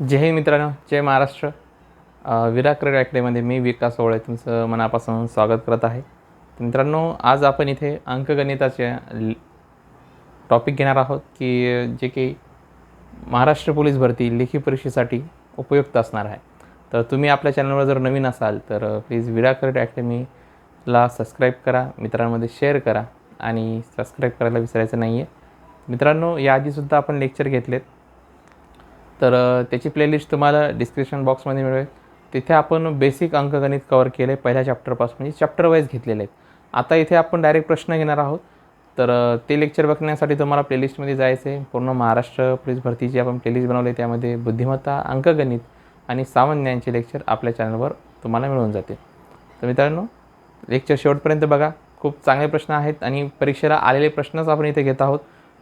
जय हिंद मित्रांनो जय महाराष्ट्र. विरा क्रीडा अकॅडमीमध्ये मी विकास ओळे तुमचं मनापासून स्वागत करत आहे. मित्रांनो आज आपण इथे अंकगणिताचे टॉपिक घेणार आहोत की जे काही महाराष्ट्र पोलीस भरती लेखी परीक्षेसाठी उपयुक्त असणार आहे. तर तुम्ही आपल्या चॅनलवर जर नवीन असाल तर प्लीज विरा क्रीडा अकॅडमीला सबस्क्राईब करा मित्रांमध्ये शेअर करा आणि सबस्क्राईब करायला विसरायचं नाही आहे मित्रांनो याआधीसुद्धा आपण लेक्चर घेतलेत. तर त्याची प्लेलिस्ट तुम्हाला डिस्क्रिप्शन बॉक्समध्ये मिळेल. तिथे आपण बेसिक अंकगणित कवर केले पहिल्या चॅप्टरपासून म्हणजे चॅप्टर वाईज घेतलेले आहेत. आता इथे आपण डायरेक्ट प्रश्न घेणार आहोत. तर ते लेक्चर बघण्यासाठी तुम्हाला प्लेलिस्टमध्ये जायचं आहे पूर्ण महाराष्ट्र पोलीस भरतीची आपण प्लेलिस्ट बनवली त्यामध्ये बुद्धिमत्ता अंकगणित आणि सामान्य यांचे लेक्चर आपल्या चॅनलवर तुम्हाला मिळून जाते तर मित्रांनो लेक्चर शेवटपर्यंत बघा. खूप चांगले प्रश्न आहेत आणि परीक्षेला आलेले प्रश्नच आपण इथे घेत आहोत.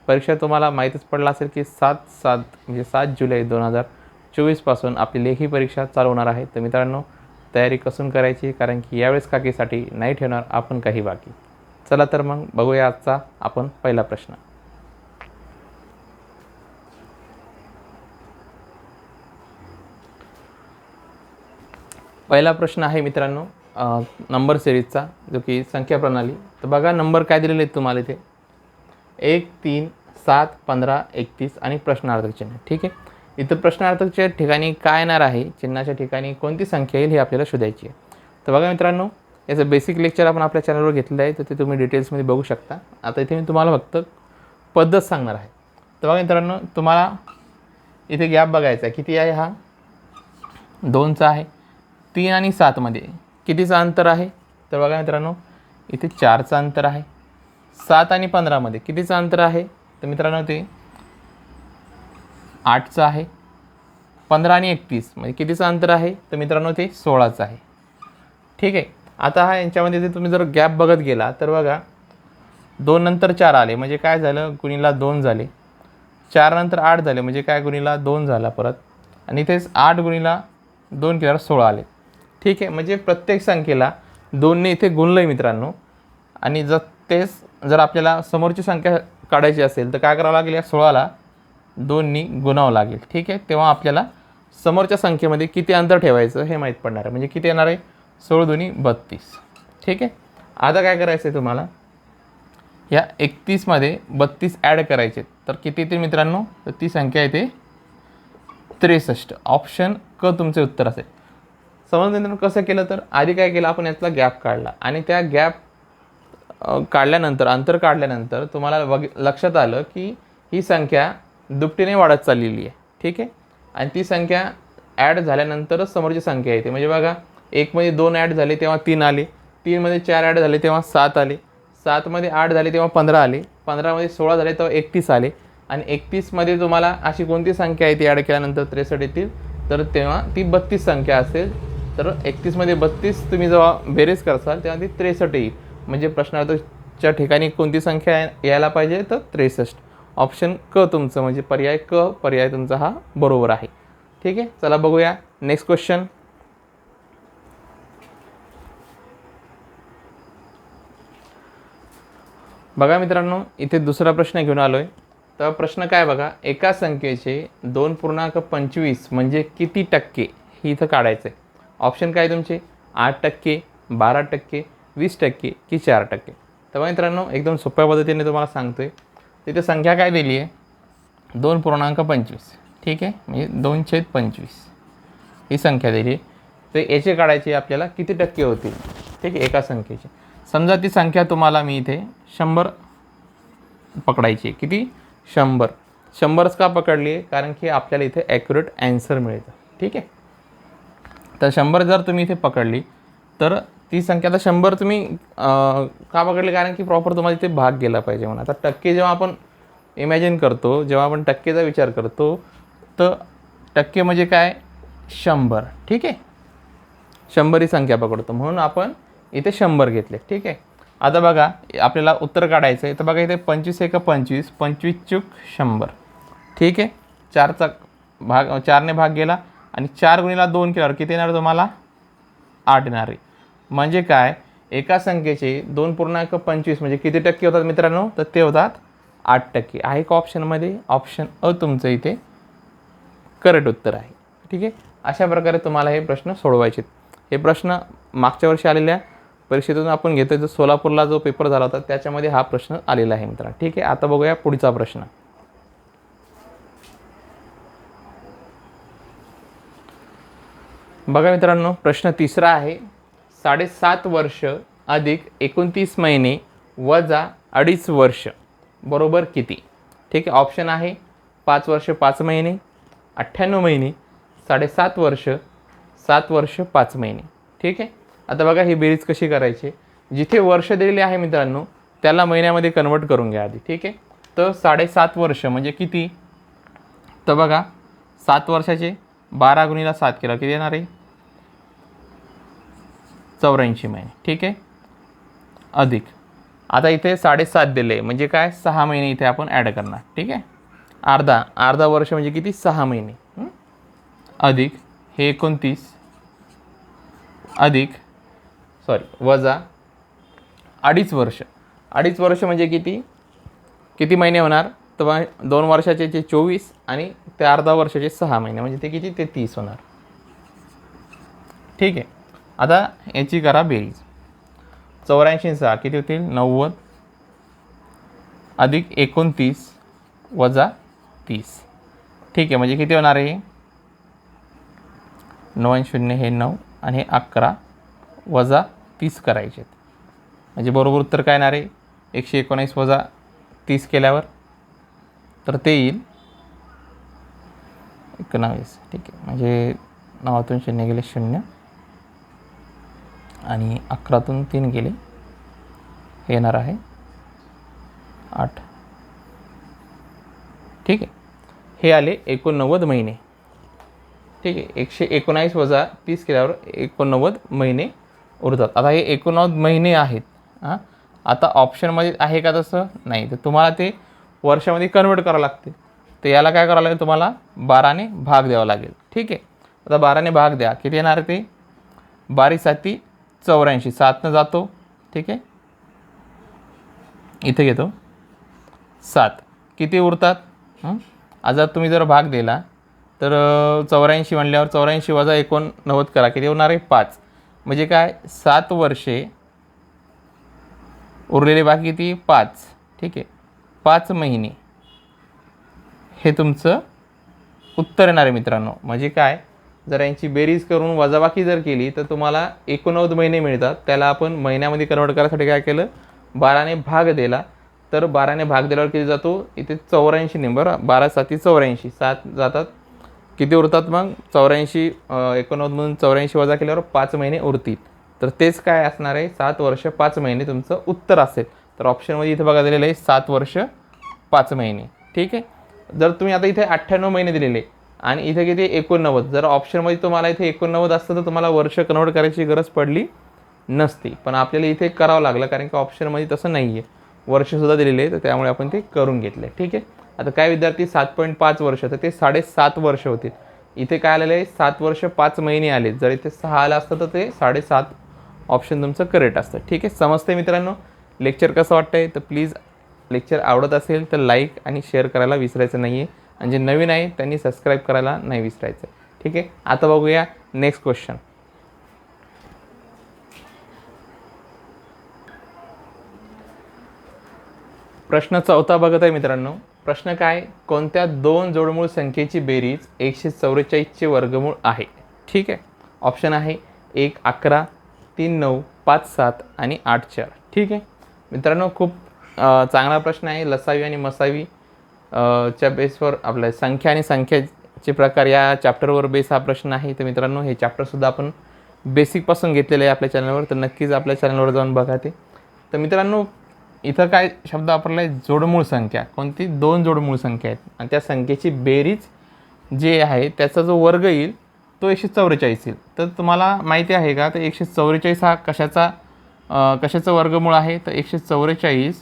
परीक्षा तुम्हाला माहीतच पडला असेल की सात सात म्हणजे सात जुलै दोन हजार चोवीसपासून आपली लेखी परीक्षा चालू होणार आहे. तर मित्रांनो तयारी कसून करायची कारण की यावेळेस काकीसाठी नाही ठेवणार आपण काही बाकी. चला तर मग बघूया आजचा आपण पहिला प्रश्न. पहिला प्रश्न आहे मित्रांनो नंबर सिरीजचा जो की संख्या प्रणाली. तर बघा नंबर काय दिलेले आहेत तुम्हाला इथे? एक तीन सात पंधरा एकतीस आणि प्रश्नार्थक चिन्ह. ठीक आहे? इथं प्रश्नार्थकच्या ठिकाणी काय येणार आहे? चिन्हाच्या ठिकाणी कोणती संख्या येईल हे आपल्याला शोधायची आहे. तर बघा मित्रांनो याचं बेसिक लेक्चर आपण आपल्या चॅनलवर घेतलं आहे तर ते तुम्ही डिटेल्समध्ये बघू शकता. आता इथे मी तुम्हाला फक्त पद्धत सांगणार आहे. तर बघा मित्रांनो तुम्हाला इथे गॅप बघायचा आहे. किती आहे हा? दोनचा आहे. तीन आणि सातमध्ये कितीचं अंतर आहे? तर बघा मित्रांनो इथे चारचं अंतर आहे. सात आणि पंधरामध्ये कितीचं अंतर आहे? तर मित्रांनो ते आठचं आहे. पंधरा आणि एकतीस म्हणजे कितीचं अंतर आहे? तर मित्रांनो ते सोळाचं आहे. ठीक आहे. आता हा यांच्यामध्ये जर तुम्ही जर गॅप बघत गेला तर बघा दोन नंतर चार आले म्हणजे काय झालं? गुणीला दोन झाले. चार नंतर आठ झाले म्हणजे काय गुणीला दोन झाला परत. आणि इथेच आठ गुणीला दोन केल्यावर सोळा आले. ठीक आहे. म्हणजे प्रत्येक संख्येला दोनने इथे गुणलं आहे मित्रांनो. आणि जर तेच जर आपल्याला समोरची संख्या काढायची असेल तर काय करावं लागेल या सोळाला दोननी गुणावं लागेल. ठीक आहे? तेव्हा आपल्याला समोरच्या संख्येमध्ये किती अंतर ठेवायचं हे माहीत पडणार आहे. म्हणजे किती येणार आहे? सोळ दोन्ही बत्तीस. ठीक आहे? आता काय करायचं आहे तुम्हाला? या एकतीसमध्ये बत्तीस ॲड करायचे. तर किती येते मित्रांनो? तर ती संख्या येते त्रेसष्ट. ऑप्शन क तुमचे उत्तर असेल. समज मित्रांनो कसं केलं तर? आधी काय केलं? आपण यातला गॅप काढला. आणि त्या गॅप काढल्यानंतर अंतर काढल्यानंतर तुम्हाला बघ लक्षात आलं की ही संख्या दुपटीने वाढत चाललेली आहे. ठीक आहे? आणि ती संख्या ॲड झाल्यानंतरच समोरची संख्या येते. म्हणजे बघा एकमध्ये दोन ॲड झाले तेव्हा तीन आले. तीनमध्ये चार ॲड झाले तेव्हा सात आले. सातमध्ये आठ झाले तेव्हा पंधरा आले. पंधरामध्ये सोळा झाले तेव्हा एकतीस आले. आणि एकतीसमध्ये तुम्हाला अशी कोणती संख्या आहे ती ॲड केल्यानंतर? त्रेसष्ट येतील. तर तेव्हा ती बत्तीस संख्या असेल. तर एकतीसमध्ये बत्तीस तुम्ही जेव्हा बेरीज करसाल तेव्हा ती त्रेसष्ट येईल. म्हणजे प्रश्नार्थच्या ठिकाणी कोणती संख्या यायला पाहिजे तर त्रेसष्ट. ऑप्शन क तुमचं म्हणजे पर्याय क पर्याय तुमचा हा बरोबर आहे. ठीक आहे? चला बघूया. नेक्स्ट क्वेश्चन बघा मित्रांनो इथे दुसरा प्रश्न घेऊन आलो आहे तर प्रश्न काय बघा? एका संख्येचे दोन पूर्णांक पंचवीस म्हणजे किती टक्के? हे इथं काढायचं आहे ऑप्शन काय तुमचे? आठ टक्के बारा टक्के वीस टक्के की चार टक्के. तर बघा मित्रांनो एकदम सोप्या पद्धतीने तुम्हाला सांगतो आहे तिथे संख्या काय दिली आहे? दोन पूर्णांक पंचवीस. ठीक आहे? म्हणजे दोन छेद पंचवीस. ही संख्या दिली आहे. तर याचे काढायचे आपल्याला किती टक्के होतील? ठीक आहे? एका संख्येचे. समजा ती संख्या तुम्हाला मी इथे शंभर पकडायची आहे. किती? शंभर. शंभरच का पकडली आहे? कारण की आपल्याला इथे ॲक्युरेट ॲन्सर मिळतं. ठीक आहे? तर शंभर जर तुम्ही इथे पकडली तर ती संख्या आता शंभर तुम्ही का पकडली? कारण की प्रॉपर तुम्हाला इथे भाग गेला पाहिजे म्हणून. आता टक्के जेव्हा आपण इमॅजिन करतो जेव्हा आपण टक्केचा विचार करतो तर टक्के म्हणजे काय? शंभर. ठीक आहे? शंभर ही संख्या पकडतो. म्हणून आपण इथे शंभर घेतले. ठीक आहे? आता बघा आपल्याला उत्तर काढायचं आहे तर बघा इथे पंचवीस एक पंचवीस पंचवीस चूक शंभर. ठीक आहे? चारचा भाग चारने भाग गेला आणि चार गुणीला दोन केल्यावर किती येणार तुम्हाला? आठ येणार आहे. म्हणजे काय? एका संख्येचे दोन पूर्णांक पंचवीस म्हणजे किती टक्के होतात मित्रांनो? तर ते होतात आठ टक्के. आहे का ऑप्शनमध्ये ऑप्शन अ तुमचं इथे करेक्ट उत्तर आहे. ठीक आहे? अशा प्रकारे तुम्हाला हे प्रश्न सोडवायचे हे प्रश्न मागच्या वर्षी आलेल्या परीक्षेतून आपण घेतो जो सोलापूरला जो पेपर झाला होता त्याच्यामध्ये हा प्रश्न आलेला आहे मित्रांनो ठीक आहे? आता बघूया पुढचा प्रश्न. बघा मित्रांनो प्रश्न तिसरा आहे. साडेसात वर्ष अधिक एकोणतीस महिने वजा अडीच वर्ष. बरोबर किती? ठीक आहे ऑप्शन आहे पाच वर्ष पाच महिने अठ्ठ्याण्णव महिने साडेसात वर्ष सात वर्ष पाच महिने. ठीक आहे? आता बघा ही बेरीज कशी करायची. जिथे वर्ष दिलेले आहे मित्रांनो त्याला महिन्यामध्ये कन्वर्ट करून घ्या आधी. ठीक आहे? तर साडेसात वर्ष म्हणजे किती? तर बघा सात वर्षाचे बारा गुणीला सात केला किती येणार आहे? चौऱ्याऐंशी महिने. ठीक आहे? अधिक. आता इथे साडेसात दिले. म्हणजे काय? सहा महिने इथे आपण ॲड करणार. ठीक आहे? अर्धा. अर्धा वर्ष म्हणजे किती? सहा महिने. अधिक. हे एकोणतीस. अधिक. सॉरी वजा. अडीच वर्ष. अडीच वर्ष म्हणजे किती? किती महिने होणार? तर दोन वर्षाचे जे चोवीस आणि ते अर्धा वर्षाचे सहा महिने. म्हणजे ते किती? ते तीस होणार. ठीक आहे? आता याची करा बेरीज. चौऱ्याऐंशी सहा किती होतील? नव्वद. अधिक एकोणतीस वजा तीस. ठीक आहे म्हणजे किती होणार आहे? नऊ आणि शून्य हे नऊ आणि हे अकरा वजा तीस करायचे आहेत. म्हणजे बरोबर उत्तर काय येणार आहे? एकशे एकोणीस वजा तीस केल्यावर. तर ते येईल एकोणावीस. ठीक आहे म्हणजे नवातून शून्य गेले शून्य. आणि अकरातून तीन गेले. हे येणार आहे. आठ. ठीक आहे. हे आले एकोणनव्वद महिने. ठीक आहे. एकशे एकोणावीस वजा तीस केल्यावर एकोणनव्वद महिने उरतात. आता हे एकोणनव्वद महिने आहेत. हां? आता ऑप्शनमध्ये आहे का तसं? नाही. तर तुम्हाला ते वर्षामध्ये कन्वर्ट करावं लागते. तर याला काय करावं लागेल तुम्हाला? बाराने भाग द्यावा लागेल. ठीक आहे. आता बाराने भाग द्या. किती येणार ते? बारी साती चौऱ्याऐंशी सातनं जातो. ठीक आहे? इथे घेतो. सात. किती उरतात? आजात तुम्ही जर भाग दिला तर चौऱ्याऐंशी म्हणल्यावर चौऱ्याऐंशी वजा एकोणनव्वद करा. किती होणार आहे? पाच. म्हणजे काय? सात वर्षे उरलेले बाकी किती? पाच. ठीक आहे? पाच महिने. हे तुमचं उत्तर येणार आहे मित्रांनो. म्हणजे काय? जर यांची बेरीज करून वजाबाकी जर केली तर तुम्हाला एकोणनव्वद महिने मिळतात. त्याला आपण महिन्यामध्ये कन्वर्ट करायसाठी काय केलं? बाराने भाग दिला. तर बाराने भाग दिल्यावर किती जातो? इथे चौऱ्याऐंशी नंबर बारा साती चौऱ्याऐंशी. सात जातात. किती उरतात मग? चौऱ्याऐंशी एकोणनव्वदमधून चौऱ्याऐंशी वजा केल्यावर पाच महिने उरतील. तर तेच काय असणार आहे? सात वर्ष पाच महिने तुमचं उत्तर असेल. तर ऑप्शनमध्ये इथे बघा दिलेलं आहे सात वर्ष पाच महिने. ठीक आहे? जर तुम्ही आता इथे अठ्ठ्याण्णव महिने दिलेले आणि इथे किती? एकोणनव्वद. जर ऑप्शनमध्ये तुम्हाला इथे एकोणनव्वद असतं तर तुम्हाला वर्ष कन्वर्ट करायची गरज पडली नसती. पण आपल्याला इथे करावं लागलं कारण की ऑप्शनमध्ये तसं नाही आहे वर्षसुद्धा दिलेले आहे तर त्यामुळे आपण ते करून घेतले. ठीक आहे? आता काय विद्यार्थी? सात पॉईंट पाच वर्ष. तर ते साडेसात वर्ष होतील इथे काय आलेलं आहे? सात वर्ष पाच महिने आले जर इथे सहा आलं असतं तर ते साडेसात ऑप्शन तुमचं करेक्ट असतं. ठीक आहे? समजते मित्रांनो? लेक्चर कसं वाटतं आहे तर प्लीज लेक्चर आवडत असेल तर लाईक आणि शेअर करायला विसरायचं नाही आहे आणि जे नवीन आहे त्यांनी सबस्क्राईब करायला नाही विसरायचं. ठीक आहे? आता बघूया नेक्स्ट क्वेश्चन प्रश्न चौथा बघत आहे मित्रांनो. प्रश्न काय? कोणत्या दोन जोडमूळ संख्येची बेरीज एकशे चौवेचाळीसचे वर्गमूळ आहे? ठीक आहे? ऑप्शन आहे एक अकरा तीन नऊ पाच सात आणि आठ चार. ठीक आहे? मित्रांनो खूप चांगला प्रश्न आहे. लसावी आणि मसावी च्या बेसवर आपल्या संख्या आणि संख्याचे प्रकार या चॅप्टरवर बेस हा प्रश्न आहे. तर मित्रांनो हे चॅप्टरसुद्धा आपण बेसिकपासून घेतलेलं आहे आपल्या चॅनलवर तर नक्कीच आपल्या चॅनलवर जाऊन बघा ते. तर मित्रांनो इथं काय शब्द वापरला आहे जोडमूळ संख्या. कोणती? दोन जोडमूळ संख्या आहेत. आणि त्या संख्येची बेरीज जे आहे त्याचा जो वर्ग येईल तो एकशे चौवेचाळीस येईल. तर तुम्हाला माहिती आहे का? तर एकशे चौवेचाळीस हा कशाचा कशाचं वर्गमूळ आहे? तर एकशे चौवेचाळीसचा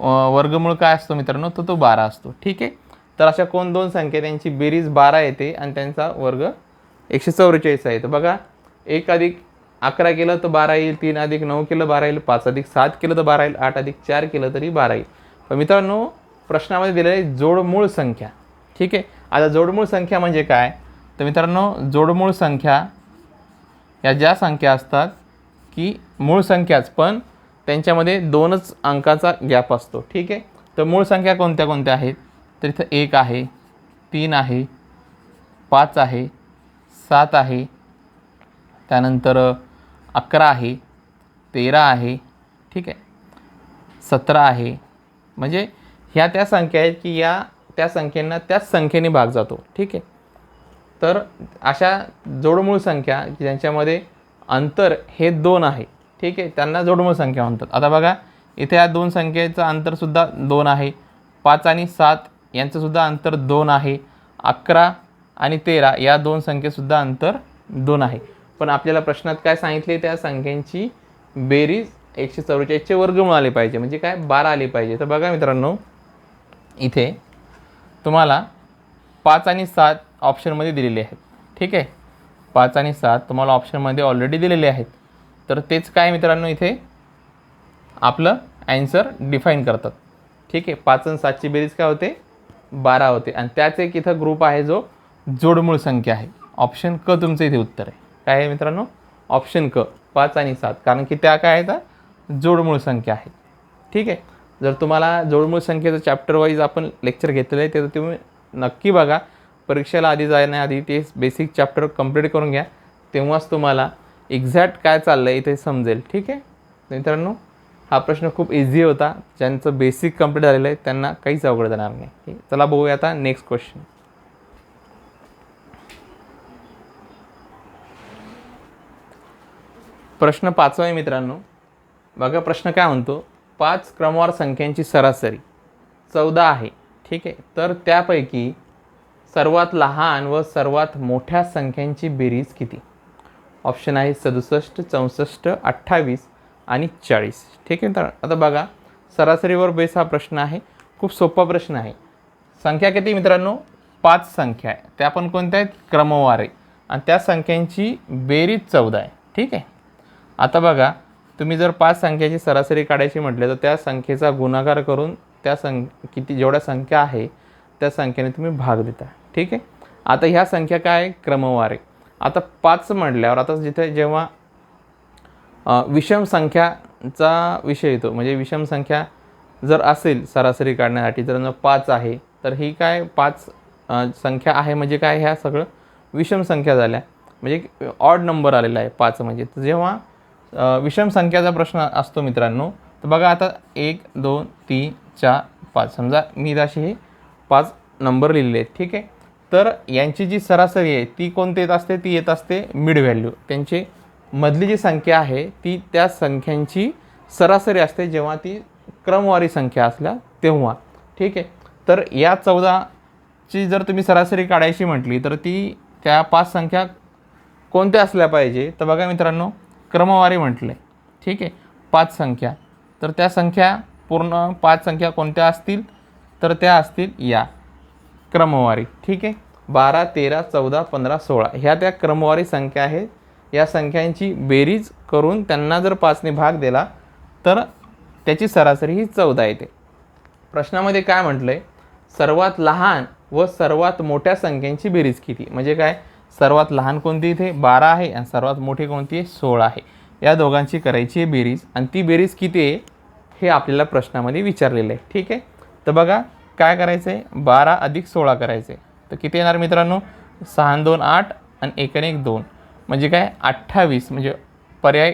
वर्गमूळ काय असतो मित्रांनो? तर तो बारा असतो. ठीक आहे? तर अशा कोण दोन संख्या त्यांची बेरीज बारा येते आणि त्यांचा वर्ग एकशे चौवेचाळीस आहे. तर बघा एक अधिक अकरा केलं तर बारा येईल तीन अधिक नऊ केलं बारा येईल पाच अधिक सात केलं तर बारा येईल आठ अधिक चार केलं तरी बारा येईल. पण मित्रांनो प्रश्नामध्ये दिलेलं आहे जोडमूळ संख्या. ठीक आहे? आता जोडमूळ संख्या म्हणजे काय? तर मित्रांनो जोडमूळ संख्या या ज्या संख्या असतात की मूळ संख्याच पण त्यांच्यामध्ये दोनच अंकाचा गॅप असतो. ठीक आहे? तर मूळ संख्या कोणत्या कोणत्या आहेत? तर इथं एक आहे तीन आहे पाच आहे सात आहे त्यानंतर अकरा आहे तेरा आहे ठीक आहे? सतरा आहे. म्हणजे ह्या त्या संख्या आहेत की या त्या संख्येंना त्याच संख्येने भाग जातो. ठीक आहे? तर अशा जोडमूळ संख्या ज्यांच्यामध्ये अंतर हे दोन आहे ठीक आहे त्यांना जोडमूळ संख्या म्हणतात. आता बघा इथे या दोन संख्येचं अंतरसुद्धा दोन आहे. पाच आणि सात यांचंसुद्धा अंतर दोन आहे. अकरा आणि तेरा या दोन संख्येसुद्धा अंतर दोन आहे. पण आपल्याला प्रश्नात काय सांगितले त्या संख्यांची बेरीज एकशे चव्वेचाळीसचे वर्गमूळ आले पाहिजे. म्हणजे काय? बारा आले पाहिजे. तर बघा मित्रांनो इथे तुम्हाला पाच आणि सात ऑप्शनमध्ये दिलेले आहेत. ठीक आहे? पाच आणि सात तुम्हाला ऑप्शनमध्ये ऑलरेडी दिलेले आहेत. तर तेच काय मित्रांनो इथे आपलं ॲन्सर डिफाईन करतात. ठीक आहे पाच आणि सातची बेरीज काय होते? बारा होते. आणि त्याच एक इथं ग्रुप आहे जो जोडमूळ संख्या आहे. ऑप्शन क तुमचं इथे उत्तर आहे. काय आहे मित्रांनो? ऑप्शन क पाच आणि सात. कारण की त्या काय आहेत? जोडमूळ संख्या आहेत ठीक आहे? जर तुम्हाला जोडमूळ संख्येचं चॅप्टर वाईज आपण लेक्चर घेतलेलं आहे ते तर तुम्ही नक्की बघा. परीक्षेला आधी जाण्याआधी ते बेसिक चॅप्टर कंप्लीट करून घ्या. तेव्हाच तुम्हाला एक्झॅक्ट काय चाललं आहे इथे समजेल ठीक आहे? मित्रांनो हा प्रश्न खूप इझी होता. ज्यांचं बेसिक कंप्लीट झालेलं आहे त्यांना काहीच अवघड जाणार नाही. ठीक चला बघूया आता नेक्स्ट क्वेश्चन प्रश्न पाचवा आहे मित्रांनो. बघा प्रश्न काय म्हणतो? पाच क्रमवार संख्यांची सरासरी चौदा आहे. ठीक आहे? तर त्यापैकी सर्वात लहान व सर्वात मोठ्या संख्यांची बेरीज किती? ऑप्शन आहे सदुसष्ट चौसष्ट अठ्ठावीस आणि चाळीस. ठीक आहे तर आता बघा सरासरीवर बेस हा प्रश्न आहे. खूप सोपा प्रश्न आहे. संख्या किती मित्रांनो? पाच संख्या आहे. त्या पण कोणत्या आहेत? क्रमवार. आहे आणि त्या संख्यांची बेरीज चौदा आहे. ठीक आहे? आता बघा तुम्ही जर पाच संख्याची सरासरी काढायची म्हटले तर त्या संख्येचा गुणाकार करून त्या सं किती जेवढ्या संख्या आहे त्या संख्येने तुम्ही भाग देता. ठीक आहे? आता ह्या संख्या काय आहे? क्रमवार. आहे आता पाच म्हटल्यावर आता जिथे जेव्हा विषम संख्याचा विषय येतो म्हणजे विषम संख्या जर असेल सरासरी काढण्यासाठी जर पाच आहे तर ही काय पाच संख्या आहे म्हणजे काय ह्या सगळं? विषम संख्या झाल्या. म्हणजे ऑड नंबर आलेला आहे पाच म्हणजे. तर जेव्हा विषम संख्याचा प्रश्न असतो मित्रांनो तर बघा आता एक दोन तीन चार पाच. समजा मी अशी हे पाच नंबर लिहिलेले आहेत ठीक आहे? तर यांची जी सरासरी आहे ती कोणती येत असते? ती येत असते मिड व्हॅल्यू त्यांची मधली जी संख्या आहे ती त्या संख्यांची सरासरी असते. जेव्हा ती क्रमवारी संख्या असल्या तेव्हा. ठीक आहे? तर या चौदाची जर तुम्ही सरासरी काढायची म्हटली तर ती त्या पाच संख्या कोणत्या असल्या पाहिजे? तर बघा मित्रांनो क्रमवारी म्हटलं. आहे ठीक आहे? पाच संख्या. तर त्या संख्या पूर्ण पाच संख्या कोणत्या असतील? तर त्या असतील या. क्रमवारी ठीक आहे? बारा तेरा चौदा पंधरा सोळा ह्या त्या क्रमवारी संख्या आहेत. या संख्यांची बेरीज करून त्यांना जर पाचने भाग दिला तर त्याची सरासरी ही चौदा येते. प्रश्नामध्ये काय म्हटलं आहे सर्वात लहान व सर्वात मोठ्या संख्यांची बेरीज किती? म्हणजे काय? सर्वात लहान कोणती इथे? बारा आहे आणि सर्वात मोठी कोणती? आहे सोळा आहे. या दोघांची करायची आहे बेरीज. आणि ती बेरीज किती आहे? हे आपल्याला प्रश्नामध्ये विचारलेलं आहे. ठीक आहे? तर बघा काय करायचं? आहे बारा अधिक सोळा करायचं. आहे तर किती येणार मित्रांनो? सहा दोन आठ आणि एक आणि एक दोन. म्हणजे काय? अठ्ठावीस. म्हणजे पर्याय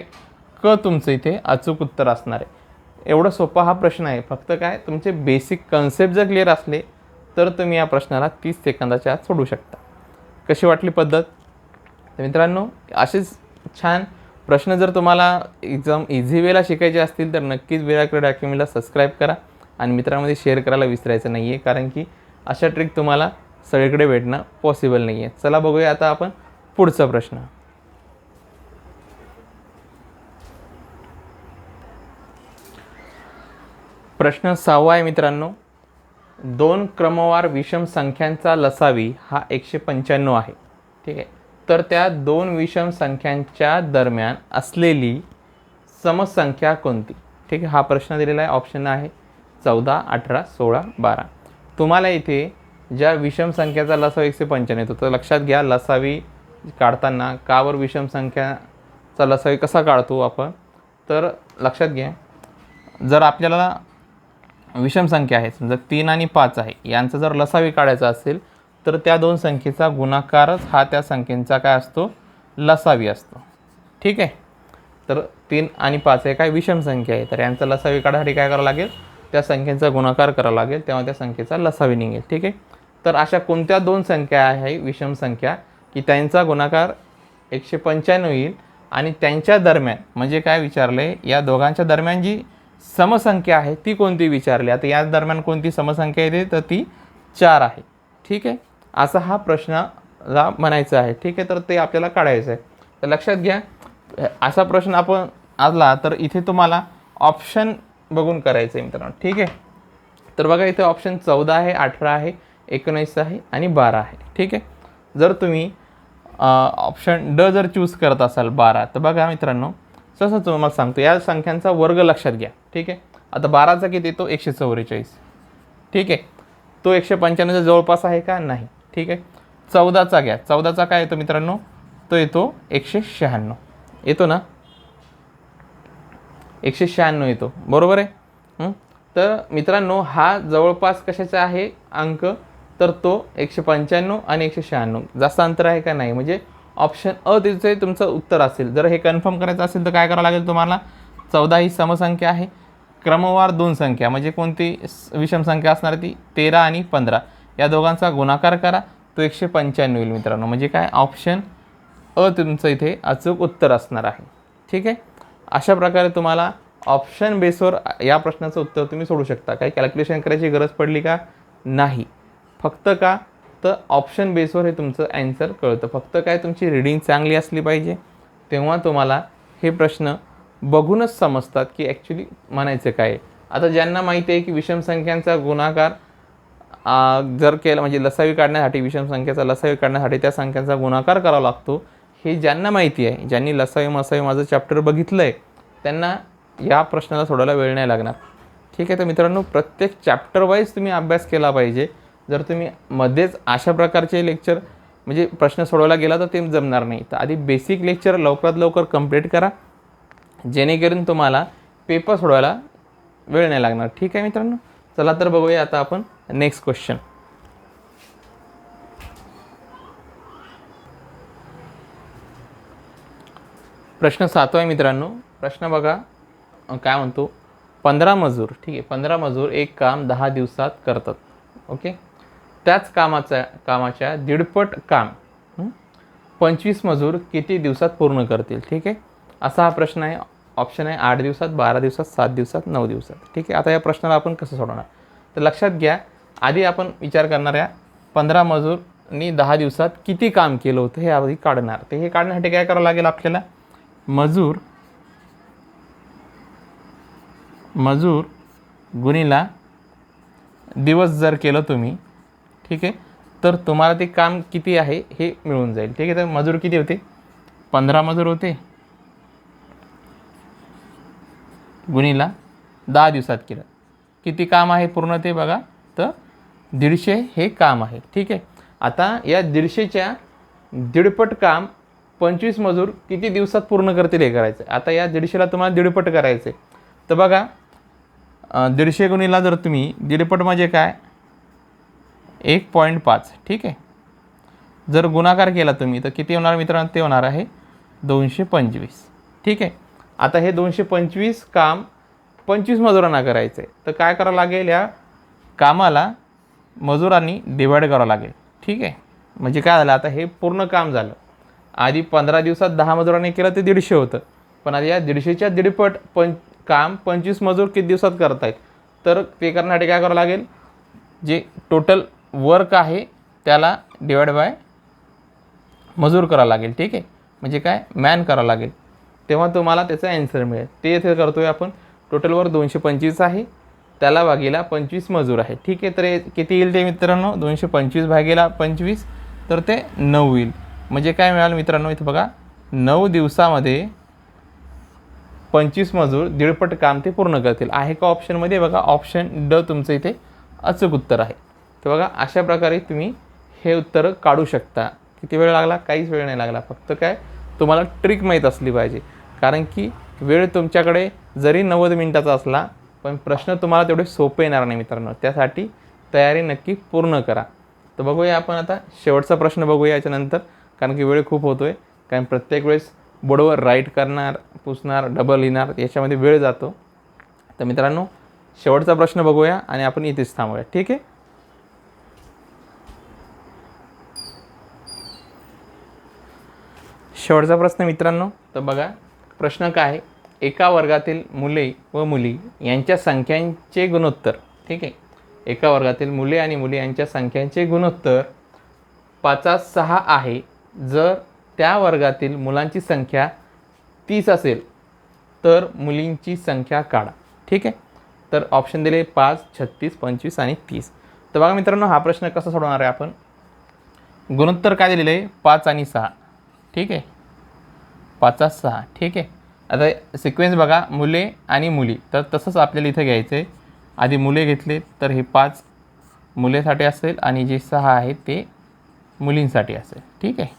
क तुमचं इथे अचूक उत्तर असणार आहे. एवढं सोपा हा प्रश्न आहे. फक्त काय? तुमचे बेसिक कन्सेप्ट जर क्लिअर असले तर तुम्ही या प्रश्नाला तीस सेकंदाच्या आत सोडू शकता. कशी वाटली पद्धत? तर मित्रांनो असेच छान प्रश्न जर तुम्हाला एकदम इझी वेला शिकायचे असतील तर नक्कीच विराकडे अकॅडमीला सबस्क्राईब करा. आणि मित्रांमध्ये शेअर करायला विसरायचं नाही आहे कारण की अशा ट्रिक तुम्हाला सगळीकडे भेटणं पॉसिबल नाही आहे चला बघूया आता आपण पुढचा प्रश्न. प्रश्न सहावा आहे मित्रांनो. दोन क्रमवार विषम संख्यांचा लसावी हा एकशे पंच्याण्णव आहे. ठीक आहे? तर त्या दोन विषम संख्यांच्या दरम्यान असलेली समसंख्या कोणती? ठीक आहे? हा प्रश्न दिलेला आहे ऑप्शन आहे चौदा अठरा सोळा बारा. तुम्हाला इथे ज्या विषम संख्याचा लसाव एकशे पंच्याण्णव येतो तर लक्षात घ्या. लसावी काढताना कावर विषम संख्याचा लसावी कसा काढतो आपण? तर लक्षात घ्या. जर आपल्याला विषम संख्या आहे समजा तीन आणि पाच आहे यांचा जर लसावी काढायचा असेल तर त्या दोन संख्येचा गुणाकारच हा त्या संख्येचा काय असतो? लसावी असतो. ठीक आहे? तर तीन आणि पाच हे काय विषम संख्या आहे तर यांचा लसावी काढासाठी काय करावं लागेल? त्या संख्येचा गुणाकार करावा लागेल तेव्हा त्या संख्येचा लसावी निघेल ठीक आहे? तर अशा कोणत्या दोन संख्या आहे विषम संख्या की त्यांचा गुणाकार एकशे पंच्याण्णव येईल आणि त्यांच्या दरम्यान म्हणजे काय विचारले? या दोघांच्या दरम्यान जी समसंख्या आहे ती कोणती विचारली? आता या दरम्यान कोणती समसंख्या येते तर ती चार आहे. ठीक आहे? असा हा प्रश्नला म्हणायचा आहे. ठीक आहे? तर ते आपल्याला काढायचं आहे तर लक्षात घ्या असा प्रश्न आपण आला तर इथे तुम्हाला ऑप्शन बघून करायचं आहे मित्रांनो. ठीक आहे? तर बघा इथे ऑप्शन चौदा आहे अठरा आहे एकोणीस आहे आणि बारा आहे. ठीक आहे? जर तुम्ही ऑप्शन ड जर चूज करत असाल बारा तर बघा मित्रांनो तसं तुम्हाला सांगतो. या संख्यांचा वर्ग लक्षात घ्या. ठीक आहे? आता बाराचा किती येतो? एकशे चौवेचाळीस. ठीक आहे? तो एकशे पंच्याण्णवच्या जवळपास आहे का? नाही. ठीक आहे? चौदाचा घ्या. चौदाचा काय येतो मित्रांनो? तो येतो एकशे शहाण्णव. येतो ना? एकशे शहाण्णव येतो. बरोबर आहे? तर मित्रांनो हा जवळपास कशाचा आहे अंक? तर तो एकशे पंच्याण्णव आणि एकशे शहाण्णव. जास्त अंतर आहे का नाही? म्हणजे ऑप्शन अ तिचे तुमचं उत्तर असेल. जर हे कन्फर्म करायचं असेल तर काय करावं लागेल तुम्हाला? चौदा ही समसंख्या आहे. क्रमवार दोन संख्या. म्हणजे कोणती स- विषम संख्या असणार ती? तेरा आणि पंधरा. या दोघांचा गुणाकार करा. तो एकशे पंच्याण्णव येईल मित्रांनो. म्हणजे काय? ऑप्शन अ तुमचं इथे अचूक उत्तर असणार आहे. ठीक आहे? अशा प्रकारे तुम्हाला ऑप्शन बेसवर या प्रश्नाचं उत्तर तुम्ही सोडू शकता. काही कॅल्क्युलेशन करायची गरज पडली का? नाही. फक्त का? तर ऑप्शन बेसवर हे तुमचं ॲन्सर कळतं. फक्त काय? तुमची रिडिंग चांगली असली पाहिजे. तेव्हा तुम्हाला हे प्रश्न बघूनच समजतात की ॲक्च्युली म्हणायचं काय? आता ज्यांना माहिती आहे की विषम संख्यांचा गुणाकार जर केलं म्हणजे लसावी काढण्यासाठी विषम संख्येचा लसावी काढण्यासाठी त्या संख्यांचा गुणाकार करावा लागतो हे ज्यांना माहिती आहे ज्यांनी लसावी मसावी माझं चॅप्टर बघितलं आहे त्यांना या प्रश्नाला सोडायला वेळ नाही लागणार. ठीक आहे तर मित्रांनो प्रत्येक चॅप्टर वाईज तुम्ही अभ्यास केला पाहिजे. जर तुम्ही मध्येच अशा प्रकारचे लेक्चर म्हणजे प्रश्न सोडवायला गेला तर ते जमणार नाही. तर आधी बेसिक लेक्चर लवकरात लवकर कंप्लीट करा. जेणेकरून तुम्हाला पेपर सोडवायला वेळ नाही लागणार. ठीक आहे मित्रांनो? चला तर बघूया आता आपण नेक्स्ट क्वेश्चन प्रश्न सातवा आहे मित्रांनो. प्रश्न बघा. काय म्हणतो? पंधरा मजूर ठीक आहे. पंधरा मजूर एक काम दहा दिवसात करतात. ओके? त्याच कामाच्या कामाच्या दीडपट काम पंचवीस मजूर किती दिवसात पूर्ण करतील? ठीक आहे? असा हा प्रश्न आहे. ऑप्शन आहे आठ दिवसात बारा दिवसात सात दिवसात नऊ दिवसात. ठीक आहे? आता या प्रश्नाला आपण कसं सोडवणार? तर लक्षात घ्या आधी आपण विचार करणाऱ्या पंधरा मजूरनी दहा दिवसात किती काम केलं होतं हे आधी काढणार. ते हे काढण्यासाठी काय करावं लागेल आपल्याला? मजूर मजूर गुणीला दिवस जर केलं तुम्ही ठीक आहे तर तुम्हाला ते काम किती आहे हे मिळून जाईल. ठीक आहे तर मजूर किती होते? पंधरा मजूर होते. गुणीला दहा दिवसात केलं. किती काम आहे पूर्ण ते बघा. तर दीडशे हे काम आहे. ठीक आहे. आता या दीडशेच्या दीडपट काम पंचवीस मजूर किती दिवसात पूर्ण करतील हे करायचं? आता या दीडशेला तुम्हाला दीडपट करायचं आहे तर बघा दीडशे गुणीला जर तुम्ही दीडपट म्हणजे काय? एक पॉईंट पाच ठीक आहे? जर गुणाकार केला तुम्ही तर किती होणार मित्रांनो? ते होणार आहे दोनशे पंचवीस ठीक आहे? आता हे दोनशे पंचवीस काम पंचवीस मजुरांना करायचं आहे तर काय करावं लागेल? या कामाला मजुरांनी डिवाईड करावं लागेल ठीक आहे? म्हणजे काय झालं? आता हे पूर्ण काम झालं. आधी पंधरा दिवसात दहा मजुरांनी केलं ते दीडशे होतं. पण आता या दीडशेच्या दीडपट पं काम पंचवीस मजूर किती दिवसात करतायत? तर ते करण्यासाठी काय करावं लागेल? जे टोटल वर्क आहे त्याला डिवाइड बाय मजूर करावं लागेल ठीक आहे? म्हणजे काय? मॅन करावं लागेल. तेव्हा तुम्हाला त्याचा ॲन्सर मिळेल. ते येथे आहे आपण. टोटलवर दोनशे पंचवीस आहे. त्याला भागीला पंचवीस मजूर आहे. ठीक आहे? तर किती येईल ते मित्रांनो? दोनशे पंचवीस भागीला पंचवीस. तर ते नऊ येईल. म्हणजे काय मिळालं मित्रांनो इथं बघा? नऊ दिवसामध्ये पंचवीस मजूर दीडपट काम ते पूर्ण करतील. आहे का ऑप्शनमध्ये बघा ऑप्शन ड तुमचं इथे अचूक उत्तर आहे. तर बघा अशा प्रकारे तुम्ही हे उत्तर काढू शकता. किती वेळ लागला? काहीच वेळ नाही लागला. फक्त काय? तुम्हाला ट्रिक माहीत असली पाहिजे. कारण की वेळ तुमच्याकडे जरी नव्वद मिनिटाचा असला पण प्रश्न तुम्हाला तेवढे सोपे येणार नाही मित्रांनो. त्यासाठी तयारी नक्की पूर्ण करा. तर बघूया आपण आता शेवटचा प्रश्न बघूया याच्यानंतर. कारण की वेळ खूप होतो आहे कारण प्रत्येक वेळेस बोर्डवर राईट करणार पुसणार डबल लिहिणार याच्यामध्ये वेळ जातो. तर मित्रांनो शेवटचा प्रश्न बघूया आणि आपण इथेच थांबूया. ठीक आहे? शेवटचा प्रश्न मित्रांनो तर बघा प्रश्न काय? आहे एका वर्गातील मुले व मुली यांच्या संख्यांचे गुणोत्तर. ठीक आहे? एका वर्गातील मुले आणि मुली यांच्या संख्यांचे गुणोत्तर पाचा सहा आहे. जर त्या वर्गातील मुलांची संख्या तीस असेल तर मुलींची संख्या काढा. ठीक आहे? तर ऑप्शन दिले पाच छत्तीस पंचवीस आणि तीस. तर बघा मित्रांनो हा प्रश्न कसा सोडवणार आहे आपण? गुणोत्तर काय दिलेलं आहे? पाच आणि सहा. ठीक आहे? पाचा सहा. ठीक आहे? आता सिक्वेन्स बघा मुले आणि मुली. तर तसंच आपल्याला इथं घ्यायचं आहे. आधी मुले घेतले तर हे पाच मुलेसाठी असेल आणि जे सहा आहे ते मुलींसाठी असेल. ठीक आहे.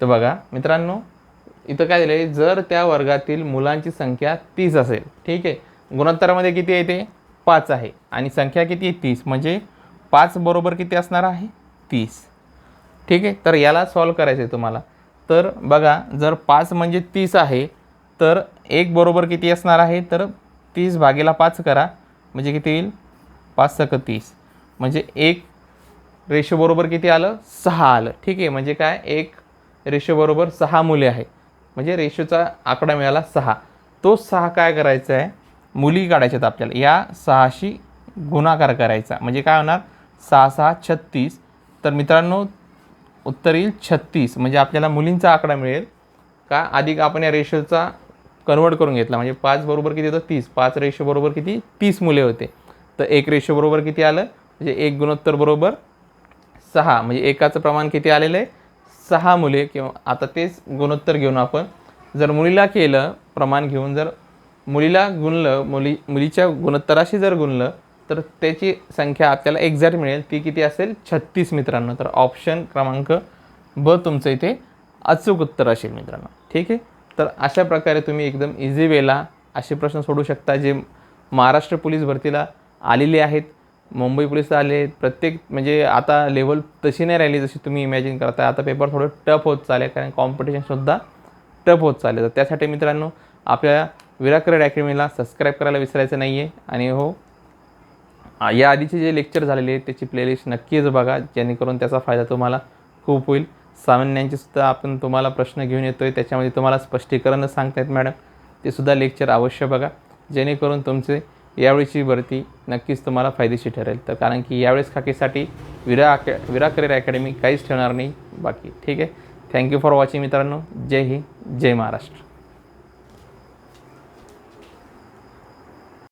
तर बघा मित्रांनो इथं काय दिलं आहे जर त्या वर्गातील मुलांची संख्या तीस असेल ठीक आहे. गुणोत्तरामध्ये किती आहे ते? पाच आहे. आणि संख्या किती आहे? तीस. म्हणजे पाच बरोबर किती असणार आहे? तीस. ठीक आहे? तर याला सॉल्व करायचं आहे तुम्हाला. तर बघा जर पाच म्हणजे तीस आहे तर एक बरोबर किती असणार आहे? तर तीस भागेला पाच करा. म्हणजे किती येईल? पाच सक तीस. म्हणजे एक रेशो बरोबर किती आलं? सहा आलं. ठीक आहे म्हणजे काय? एक रेशो बरोबर सहा मुले आहे. म्हणजे रेशोचा आकडा मिळाला सहा. तो सहा काय करायचा आहे? मुली काढायच्यात आपल्याला. या सहाशी गुणाकार करायचा. म्हणजे काय होणार? सहा सहा छत्तीस. तर मित्रांनो उत्तर येईल छत्तीस. म्हणजे आपल्याला मुलींचा आकडा मिळेल. का? अधिक आपण या रेशोचा कन्वर्ट करून घेतला. म्हणजे पाच बरोबर किती होतं? तीस. पाच रेशो बरोबर किती? तीस मुले होते. तर एक रेशो बरोबर किती आलं? म्हणजे एक गुणोत्तर बरोबर सहा म्हणजे एकाचं प्रमाण किती आलेलं आहे? सहा मुले किंवा आता तेच गुणोत्तर घेऊन आपण जर मुलीला केलं प्रमाण घेऊन जर मुलीला गुणलं मुली मुलीच्या गुणोत्तराशी जर गुणलं तर त्याची संख्या आपल्याला एक्झॅक्ट मिळेल. ती किती असेल? छत्तीस मित्रांनो. तर ऑप्शन क्रमांक ब तुमचं इथे अचूक उत्तर असेल मित्रांनो. ठीक आहे? तर अशा प्रकारे तुम्ही एकदम इझी वेला असे प्रश्न सोडू शकता जे महाराष्ट्र पोलीस भरतीला आलेले आहेत. मुंबई पोलीस आले प्रत्येक म्हणजे आता लेवल तशी नाही राहिली जशी तुम्ही इमॅजिन करता आता पेपर थोडं टफ होत चालेल कारण कॉम्पिटिशनसुद्धा टफ होत चालेल. तर त्यासाठी मित्रांनो आपल्या विराकरेड अकॅडमीला सबस्क्राईब करायला विसरायचं नाही आहे आणि हो या आधीचे जे लेक्चर झालेले आहेत त्याची प्लेलिस्ट नक्कीच बघा जेणेकरून त्याचा फायदा तुम्हाला खूप होईल. सामान्यांचे सुद्धा आपण तुम्हाला प्रश्न घेऊन येतो आहे त्याच्यामध्ये तुम्हाला स्पष्टीकरण सांगतायत मॅडम. ते सुद्धा लेक्चर अवश्य बघा. जेणेकरून तुमचे यावेळीची भरती नक्कीच तुम्हाला फायदेशीर ठरेल. तर कारण की यावेळेस खाकीसाठी विरा अकॅ विरा करिअर अकॅडमी काहीच ठेवणार नाही. बाकी ठीक आहे. थँक्यू फॉर वॉचिंग मित्रांनो. जय हिंद. जय महाराष्ट्र.